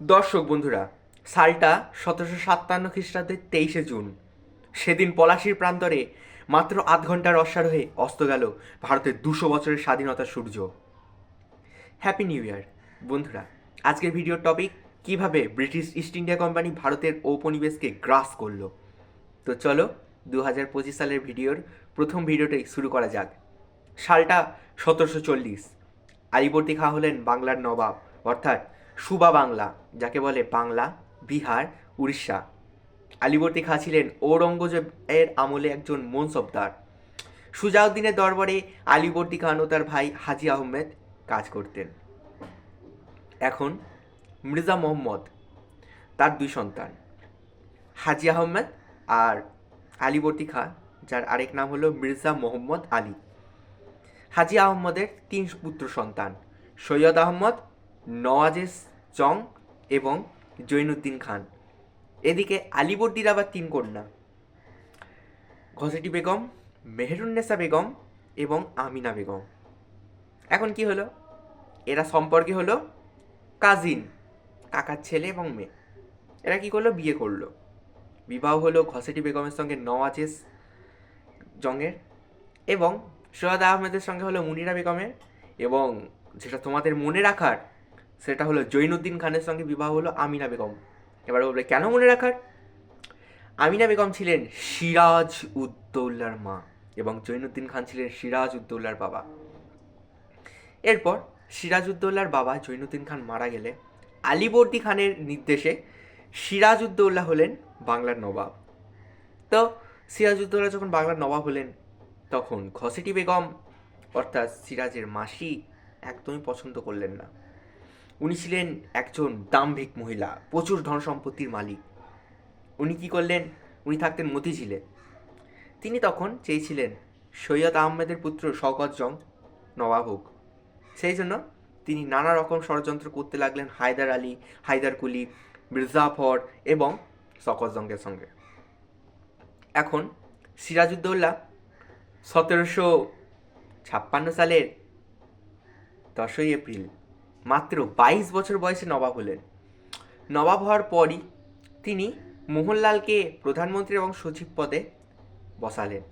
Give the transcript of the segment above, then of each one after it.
দর্শক বন্ধুরা, সালটা সতেরোশো সাতান্ন খ্রিস্টাব্দের তেইশে জুন। সেদিন পলাশির প্রান্তরে মাত্র আধ ঘণ্টার অশ্বারোহে অস্ত গেল ভারতের দুশো বছরের স্বাধীনতা সূর্য। হ্যাপি নিউ ইয়ার বন্ধুরা। আজকের ভিডিওর টপিক কীভাবে ব্রিটিশ ইস্ট ইন্ডিয়া কোম্পানি ভারতের ঔপনিবেশকে গ্রাস করল। তো চলো দু হাজার পঁচিশ সালের ভিডিওর প্রথম ভিডিওটাই শুরু করা যাক। সালটা সতেরোশো চল্লিশ। আলিবর্দী খা হলেন বাংলার নবাব, অর্থাৎ সুবা বাংলা, যাকে বলে বাংলা, বিহার, উড়িষ্যা। আলিবর্দী খাঁ ছিলেন ঔরঙ্গজেবের আমলে একজন মনসবদার। সুজাউদ্দিনের দরবারে আলিবর্দী খান ও তার ভাই হাজি আহমেদ কাজ করতেন। এখন মির্জা মোহাম্মদ, তার দুই সন্তান, হাজি আহমেদ আর আলিবর্দী খাঁ, যার আরেক নাম হলো মির্জা মোহাম্মদ আলী। হাজি আহমদের তিন পুত্র সন্তান, সৈয়দ আহমদ নওয়াজেস, চং এবং জৈনুদ্দিন খান। এদিকে আলিবর্দির আবার তিন কন্যা। ঘসেটি বেগম মেহেরুন্নেসা বেগম এবং আমিনা বেগম। এখন কি হলো? এরা সম্পর্কে হলো কাজিন, কাকার ছেলে এবং মেয়ে। এরা কি করল? বিয়ে করল। বিবাহ হলো ঘসেটি বেগমের সঙ্গে, নওয়াজেস জংয়ের এবং সৈয়দ আহমেদের সঙ্গে হলো মুনিরা বেগমের এবং যেটা তোমাদের মনে রাখার সেটা হলো জৈনুদ্দিন খানের সঙ্গে বিবাহ হলো আমিনা বেগম। এবার বলবে কেন মনে রাখার? আমিনা বেগম ছিলেন সিরাজ উদ্দৌলার মা এবং জৈনুদ্দিন খান ছিলেন সিরাজ উদ্দৌলার বাবা। এরপর সিরাজ উদ্দৌলার বাবা জৈনুদ্দিন খান মারা গেলে আলিবর্দী খানের নির্দেশে সিরাজ উদ্দৌলা হলেন বাংলার নবাব। তো সিরাজ উদ্দৌলা যখন বাংলার নবাব হলেন, তখন ঘসেটি বেগম অর্থাৎ সিরাজের মাসি একদমই পছন্দ করলেন না। উনি ছিলেন একজন দাম্ভিক মহিলা, প্রচুর ধন সম্পত্তির মালিক। উনি কি করলেন? উনি থাকতেন মতিঝিলে। তিনি তখন চেয়েছিলেন সৈয়দ আহমেদের পুত্র শওকত জং নবাব হোক। সেই জন্য তিনি নানা রকম ষড়যন্ত্র করতে লাগলেন হায়দার আলী, হায়দার কুলি মির্জাফর এবং শকত জঙ্গের সঙ্গে। এখন সিরাজউদ্দৌলা সতেরোশো ছাপ্পান্ন সালের দশই এপ্রিল মাত্র বাইশ বছর বয়সে নবাব হলেন। নবাব হওয়ার পরই তিনি মোহনলালকে প্রধানমন্ত্রী এবং সচিব পদে বসালেন।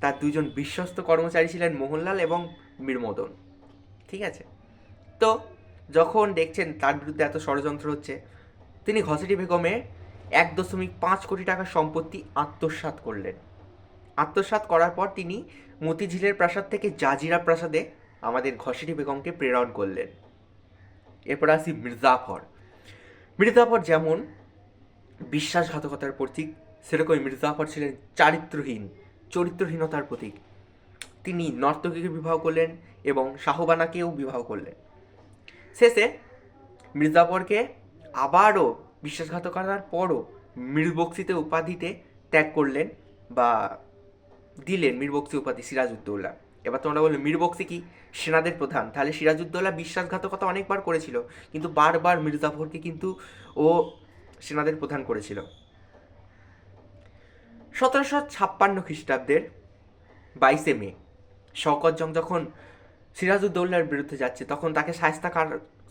তার দুজন বিশ্বস্ত কর্মচারী ছিলেন মোহনলাল এবং মীরমদন। ঠিক আছে? তো যখন দেখছেন তার বিরুদ্ধে এত ষড়যন্ত্র হচ্ছে, তিনি ঘসেটি বেগমের এক দশমিক পাঁচ কোটি টাকার সম্পত্তি আত্মসাৎ করলেন। আত্মসাৎ করার পর তিনি মতিঝিলের প্রাসাদ থেকে জাজিরা প্রাসাদে আমাদের ঘসেটি বেগমকে প্রেরণ করলেন। এরপর আসি মির্জাফর। মির্জাফর যেমন বিশ্বাসঘাতকতার প্রতীক, সেরকমই মির্জাফর ছিলেন চারিত্রহীন, চরিত্রহীনতার প্রতীক। তিনি নর্তকীকে বিবাহ করলেন এবং শাহবানাকেও বিবাহ করলেন। শেষে মির্জাফরকে আবারও বিশ্বাসঘাতকতার পরও মীরবক্সিতে উপাধিতে ত্যাগ করলেন বা দিলেন, মীরবক্সি উপাধি সিরাজউদ্দৌলা। এবার তোমরা বললে মীরবক্সি কি? সেনাদের প্রধান। তাহলে সিরাজউদ্দৌলা বিশ্বাসঘাতকতা অনেকবার করেছিল, কিন্তু বারবার মির্জাফরকে কিন্তু ও সেনাদের প্রধান করেছিল। সতেরোশো ছাপ্পান্ন খ্রিস্টাব্দের বাইশে মে, শওকত জং যখন সিরাজউদ্দৌলার বিরুদ্ধে যাচ্ছে, তখন তাকে সায়স্তা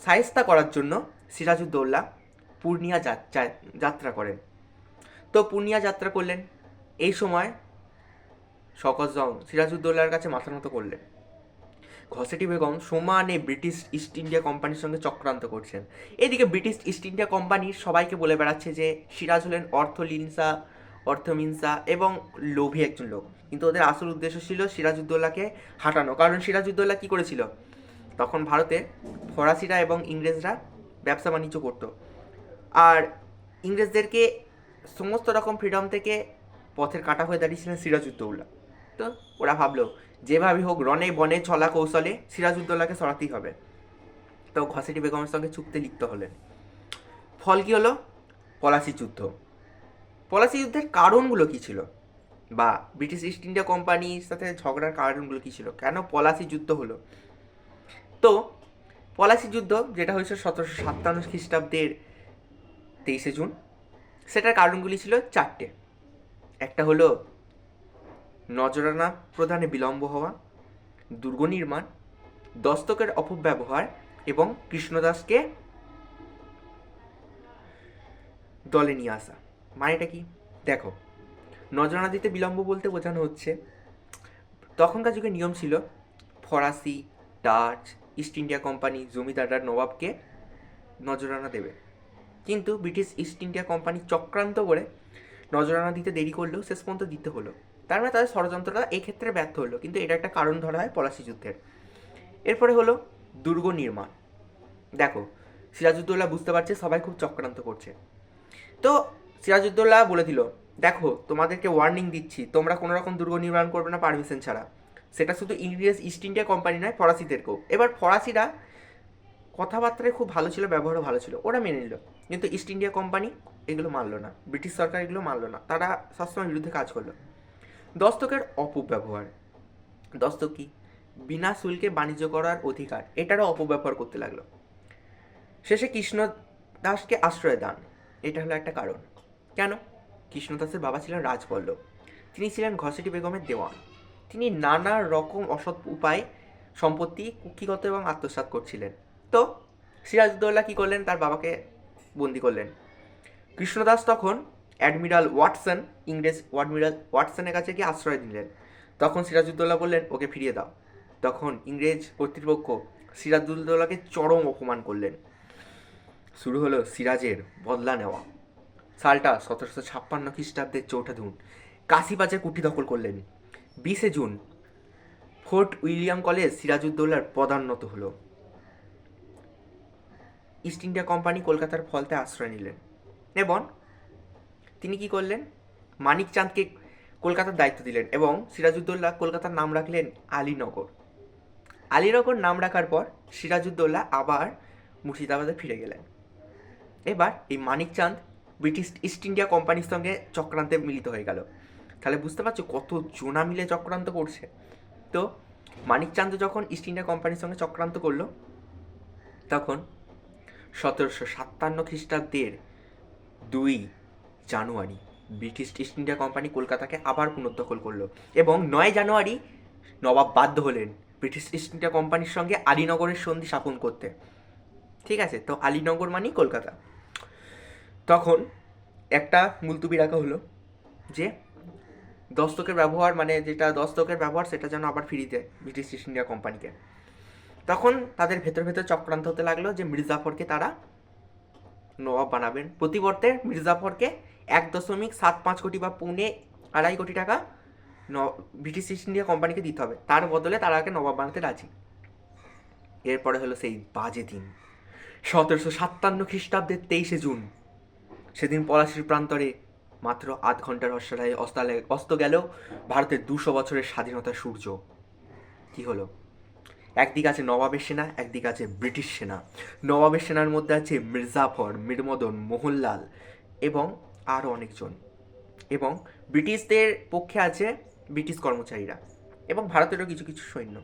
সায়স্তা করার জন্য সিরাজউদ্দৌলা পূর্ণিয়া যাত্রা করেন। তো পূর্ণিয়া যাত্রা করলেন, এই সময় শকত জং সিরাজউদ্দৌলার কাছে মাথা নত করলেন। ঘসেটি বেগম সমানে ব্রিটিশ ইস্ট ইন্ডিয়া কোম্পানির সঙ্গে চক্রান্ত করছেন। এদিকে ব্রিটিশ ইস্ট ইন্ডিয়া কোম্পানি সবাইকে বলে বেড়াচ্ছে যে সিরাজ হলেন অর্থলিনসা, অর্থমিনসা এবং লোভী একজন লোক। কিন্তু ওদের আসল উদ্দেশ্য ছিল সিরাজউদ্দৌলাকে হাঁটানো। কারণ সিরাজউদ্দৌলা কী করেছিল? তখন ভারতে ফরাসিরা এবং ইংরেজরা ব্যবসা বাণিজ্য করতো। আর ইংরেজদেরকে সমস্ত রকম ফ্রিডম থেকে পথের কাটা হয়ে দাঁড়িয়েছিলেন সিরাজউদ্দৌলা। তো ওরা ভাবলো, যেভাবে হোক রনে বনে ছলা কৌশলে সিরাজউদ্দৌলাকে সরাতেই হবে। তো ঘসেটি বেগমের সঙ্গে চুক্তি লিপ্ত হলেন। ফল কী হলো? পলাশি যুদ্ধ। পলাশি যুদ্ধের কারণগুলো কী ছিল? বা ব্রিটিশ ইস্ট ইন্ডিয়া কোম্পানির সাথে ঝগড়ার কারণগুলো কী ছিল? কেন পলাশি যুদ্ধ হলো? তো পলাশি যুদ্ধ, যেটা হয়েছে সতেরোশো সাতান্ন খ্রিস্টাব্দের তেইশে জুন, সেটার কারণগুলি ছিল চারটে। একটা হলো নজরানা প্রদানে বিলম্ব হওয়া দুর্গ নির্মাণ দস্তকের অপব্যবহার এবং কৃষ্ণদাসকে দলে নিয়ে আসা। মানেটা কি? দেখো, নজরানা দিতে বিলম্ব বলতে বোঝানো হচ্ছে, তখনকার যুগে নিয়ম ছিল ফরাসি, ডাচ, ইস্ট ইন্ডিয়া কোম্পানি জমিদাররা নবাবকে নজরানা দেবে। কিন্তু ব্রিটিশ ইস্ট ইন্ডিয়া কোম্পানি চক্রান্ত করে নজরানা দিতে দেরি করলেও শেষ পর্যন্ত দিতে হলো। তার মানে তাদের ষড়যন্ত্রটা এই ক্ষেত্রে ব্যর্থ হলো, কিন্তু এটা একটা কারণ ধরা হয় পলাশি যুদ্ধের। এরপরে হলো দুর্গ নির্মাণ। দেখো, সিরাজউদ্দৌলা বুঝতে পারছে সবাই খুব চক্রান্ত করছে। তো সিরাজউদ্দৌলা বলে দিল, দেখো, তোমাদেরকে ওয়ার্নিং দিচ্ছি, তোমরা কোনো রকম দুর্গ নির্মাণ করবে না পারমিশন ছাড়া। সেটা শুধু ইংরেজ ইস্ট ইন্ডিয়া কোম্পানি নয়, ফরাসিদেরকেও। এবার ফরাসিরা কথাবার্তায় খুব ভালো ছিল, ব্যবহারও ভালো ছিল, ওরা মেনে নিল। কিন্তু ইস্ট ইন্ডিয়া কোম্পানি এগুলো মানলো না, ব্রিটিশ সরকার এগুলো মানলো না, তারা সবসময় বিরুদ্ধে কাজ করল। দস্তকের অপব্যবহার। দস্তক কি? বিনা শুল্কে বাণিজ্য করার অধিকার। এটারও অপব্যবহার করতে লাগল। শেষে কৃষ্ণ দাসকে আশ্রয় দান। এটা হলো একটা কারণ। কেন? কৃষ্ণদাসের বাবা ছিলেন রাজবল্লভ। তিনি ছিলেন ঘসেটি বেগমের দেওয়ান। তিনি নানা রকম অসৎ উপায়ে সম্পত্তি, কুক্ষিগত এবং আত্মসাৎ করছিলেন। তো সিরাজউদ্দৌলা কী করলেন? তার বাবাকে বন্দি করলেন। কৃষ্ণদাস তখন অ্যাডমিরাল ওয়াটসন, ইংরেজ অ্যাডমিরাল ওয়াটসনের কাছে গিয়ে আশ্রয় দিলেন তখন সিরাজউদ্দৌলা বললেন, ওকে ফিরিয়ে দাও। তখন ইংরেজ কর্তৃপক্ষ সিরাজউদ্দৌলাকে চরম অপমান করলেন। শুরু হলো সিরাজের বদলা নেওয়া। সালটা সতেরোশো ছাপ্পান্ন খ্রিস্টাব্দের চৌঠা জুন। কাশিবাজার কুঠি দখল করলেন। বিশে জুন ফোর্ট উইলিয়াম কলেজ সিরাজউদ্দৌলার পদান্নত হলো। ইস্ট ইন্ডিয়া কোম্পানি কলকাতার ফলতে আশ্রয় নিলেন। এবং তিনি কি করলেন? মানিক চাঁদকে কলকাতার দায়িত্ব দিলেন এবং সিরাজউদ্দৌলা কলকাতার নাম রাখলেন আলীনগর। আলীনগর নাম রাখার পর সিরাজউদ্দৌলা আবার মুর্শিদাবাদে ফিরে গেলেন। এবার এই মানিক চাঁদ ব্রিটিশ ইস্ট ইন্ডিয়া কোম্পানির সঙ্গে চক্রান্তে মিলিত হয়ে গেল। তাহলে বুঝতে পারছ কত জোনা মিলে চক্রান্ত করছে? তো মানিক চাঁদ যখন ইস্ট ইন্ডিয়া কোম্পানির সঙ্গে চক্রান্ত করল, তখন সতেরোশো সাতান্ন খ্রিস্টাব্দের দুই January. British East India Company কলকাতাকে আবার পুনর্দখল করল এবং নয় জানুয়ারি নবাব বাধ্য হলেন ব্রিটিশ ইস্ট ইন্ডিয়া কোম্পানির সঙ্গে আলীনগরের সন্ধি স্থাপন করতে। ঠিক আছে? তো আলীনগর মানেই কলকাতা। তখন একটা মুলতুবি রাখা হলো যে দস্তকের ব্যবহার মানে যেটা দস্তকের ব্যবহার সেটা যেন আবার ফিরিয়ে দেয় ব্রিটিশ ইস্ট ইন্ডিয়া কোম্পানিকে। তখন তাদের ভেতর ভেতর চক্রান্ত হতে লাগল যে মির্জাফরকে তারা নবাব বানাবেন। প্রতিবর্তে মির্জাফরকে এক দশমিক সাত পাঁচ কোটি বা পৌনে আড়াই কোটি টাকা ন, ব্রিটিশ ইস্ট ইন্ডিয়া কোম্পানিকে দিতে হবে। তার বদলে তারা আগে নবাব বানাতে রাজি। এরপরে হলো সেই বাজে দিন। সতেরোশো সাতান্ন খ্রিস্টাব্দের তেইশে জুন। সেদিন পলাশির প্রান্তরে মাত্র আধ ঘণ্টার অশ্বরায় অস্তালে, অস্ত গেল ভারতের দুশো বছরের স্বাধীনতার সূর্য। কি হলো? একদিকে আছে নবাবের সেনা, একদিকে আছে ব্রিটিশ সেনা। নবাবের সেনার মধ্যে আছে মির্জাফর মিরমদন মোহনলাল এবং আরও অনেকজন। এবং ব্রিটিশদের পক্ষে আছে ব্রিটিশ কর্মচারীরা এবং ভারতেরও কিছু কিছু সৈন্য।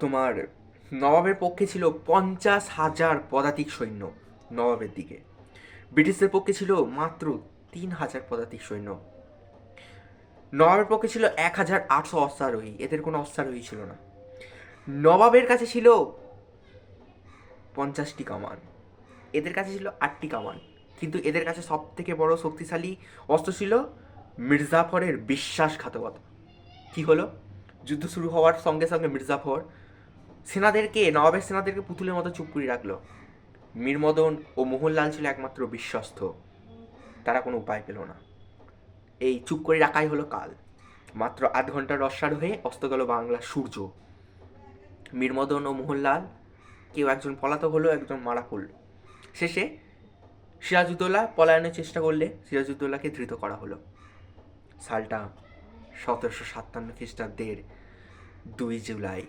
তোমার নবাবের পক্ষে ছিল পঞ্চাশ হাজার পদাতিক সৈন্য নবাবের দিকে। ব্রিটিশদের পক্ষে ছিল মাত্র তিন হাজার পদাতিক সৈন্য। নবাবের পক্ষে ছিল এক হাজার আটশো অশ্বারোহী। এদের কোনো অশ্বারোহী ছিল না। নবাবের কাছে ছিল পঞ্চাশটি কামান। এদের কাছে ছিল আটটি কামান। কিন্তু এদের কাছে সব থেকে বড় শক্তিশালী অস্ত্র ছিল মির্জাফরের বিশ্বাসঘাতকতা। কি হলো? যুদ্ধ শুরু হওয়ার সঙ্গে সঙ্গে মির্জাফর সেনাদেরকে, নবাবের সেনাদেরকে পুতুলের মতো চুপ করে রাখল। মীরমদন ও মোহনলাল ছিল একমাত্র বিশ্বস্ত। তারা কোনো উপায় পেল না। এই চুপ করে রাখাই হলো কাল। মাত্র আধ ঘণ্টার হয়ে অস্ত গেল বাংলার সূর্য। মীরমদন ও মোহনলাল কেউ একজন পলাতক হলো, একজন মারা পড়ল শেষে সিরাজউদ্দৌলা পলায়নের চেষ্টা করলে সিরাজউদ্দৌলাকে ধৃত করা হলো। সালটা সতেরোশো সাতান্ন খ্রিস্টাব্দের দুই জুলাই।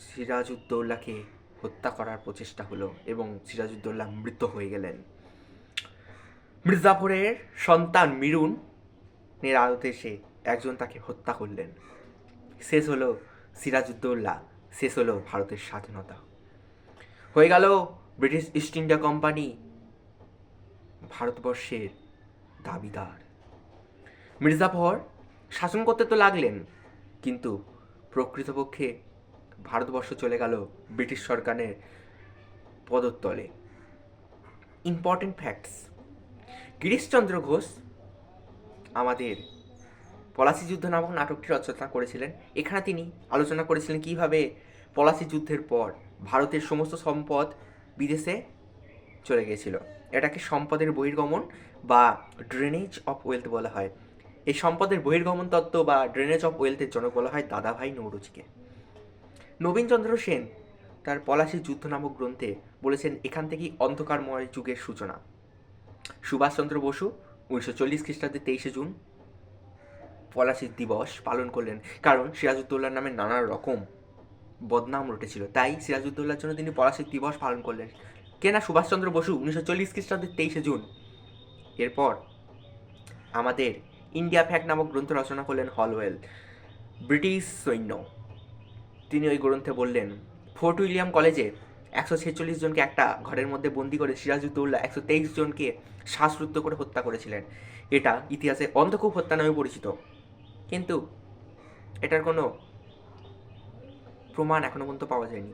সিরাজউদ্দৌলাকে হত্যা করার প্রচেষ্টা হলো এবং সিরাজউদ্দৌলা মৃত হয়ে গেলেন। মির্জাফরের সন্তান মিরুন এর আদেশে একজন তাকে হত্যা করলেন। শেষ হলো সিরাজউদ্দৌলা, শেষ হলো ভারতের স্বাধীনতা। হয়ে গেল ব্রিটিশ ইস্ট ইন্ডিয়া কোম্পানি ভারতবর্ষের দাবিদার। মির্জাফর শাসন করতে তো লাগলেন, কিন্তু প্রকৃতপক্ষে ভারতবর্ষ চলে গেল ব্রিটিশ সরকারের পদতলে ইম্পর্টেন্ট ফ্যাক্টস গিরিশচন্দ্র ঘোষ আমাদের পলাশি যুদ্ধ নামক নাটকটি রচনা করেছিলেন। এখানে তিনি আলোচনা করেছিলেন কীভাবে পলাশি যুদ্ধের পর ভারতের সমস্ত সম্পদ বিদেশে চলে গিয়েছিল। এটাকে সম্পদের বহির্গমন বা ড্রেনেজ অফ ওয়েলথ বলা হয়। এই সম্পদের বহির্গমন তত্ত্ব বা ড্রেনেজ অফ ওয়েলথের জনক বলা হয় দাদাভাই নৌরুচিকে নবীনচন্দ্র সেন তার পলাশি যুদ্ধ নামক গ্রন্থে বলেছেন, এখান থেকেই অন্ধকারময় যুগের সূচনা। সুভাষচন্দ্র বসু, উনিশশো চল্লিশ খ্রিস্টাব্দে তেইশে জুন পলাশি দিবস পালন করলেন। কারণ সিরাজউদ্দৌলার নামে নানা রকম বদনাম রটেছিল। তাই সিরাজউদ্দৌলার জন্য তিনি পলাশি দিবস পালন করলেন। কেনা সুভাষচন্দ্র বসু উনিশশো চল্লিশ খ্রিস্টাব্দের তেইশে জুন। এরপর আমাদের ইন্ডিয়া ফ্যাক্ট নামক গ্রন্থ রচনা করলেন হলওয়েল, ব্রিটিশ সৈন্য। তিনি ওই গ্রন্থে বললেন, ফোর্ট উইলিয়াম কলেজে একশো ছেচল্লিশ জনকে একটা ঘরের মধ্যে বন্দি করে সিরাজউদ্দৌলা একশো তেইশ জনকে শ্বাসরুদ্ধ করে হত্যা করেছিলেন। এটা ইতিহাসে অন্ধকূপ হত্যা নামে পরিচিত। কিন্তু এটার কোনো প্রমাণ এখনও পর্যন্ত পাওয়া যায়নি।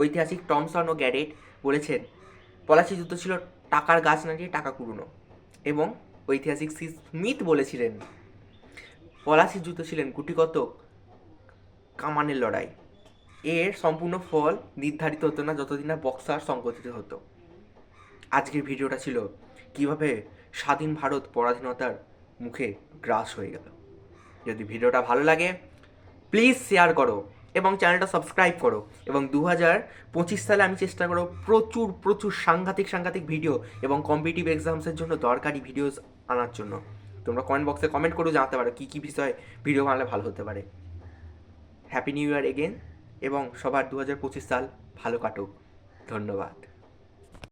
ঐতিহাসিক টমসন ও গ্যারেট বলেছেন, পলাশি যুদ্ধ ছিল টাকার গাছ না দিয়ে টাকা কুড়ুনো এবং ঐতিহাসিক সি স্মিথ বলেছিলেন, পলাশি যুদ্ধ ছিলেন গুটিগত কামানের লড়াই। এর সম্পূর্ণ ফল নির্ধারিত হতো না যতদিন না বক্সার সংগঠিত হতো। আজকের ভিডিওটা ছিল কীভাবে স্বাধীন ভারত পরাধীনতার মুখে গ্রাস হয়ে গেল। যদি ভিডিওটা ভালো লাগে প্লিজ শেয়ার করো। এবং চ্যানেলটা সাবস্ক্রাইব করো। এবং দু হাজার পঁচিশ সালে আমি চেষ্টা করো প্রচুর প্রচুর সাংঘাতিক সাংঘাতিক ভিডিও এবং কম্পিটিভ এক্সামসের জন্য দরকারি ভিডিওস আনার জন্য। তোমরা কমেন্ট বক্সে কমেন্ট করে জানাতে পারো কী কী বিষয়ে ভিডিও বানালে ভালো হতে পারে। হ্যাপি নিউ ইয়ার এগেন এবং সবার দু হাজার পঁচিশ সাল ভালো কাটুক। ধন্যবাদ।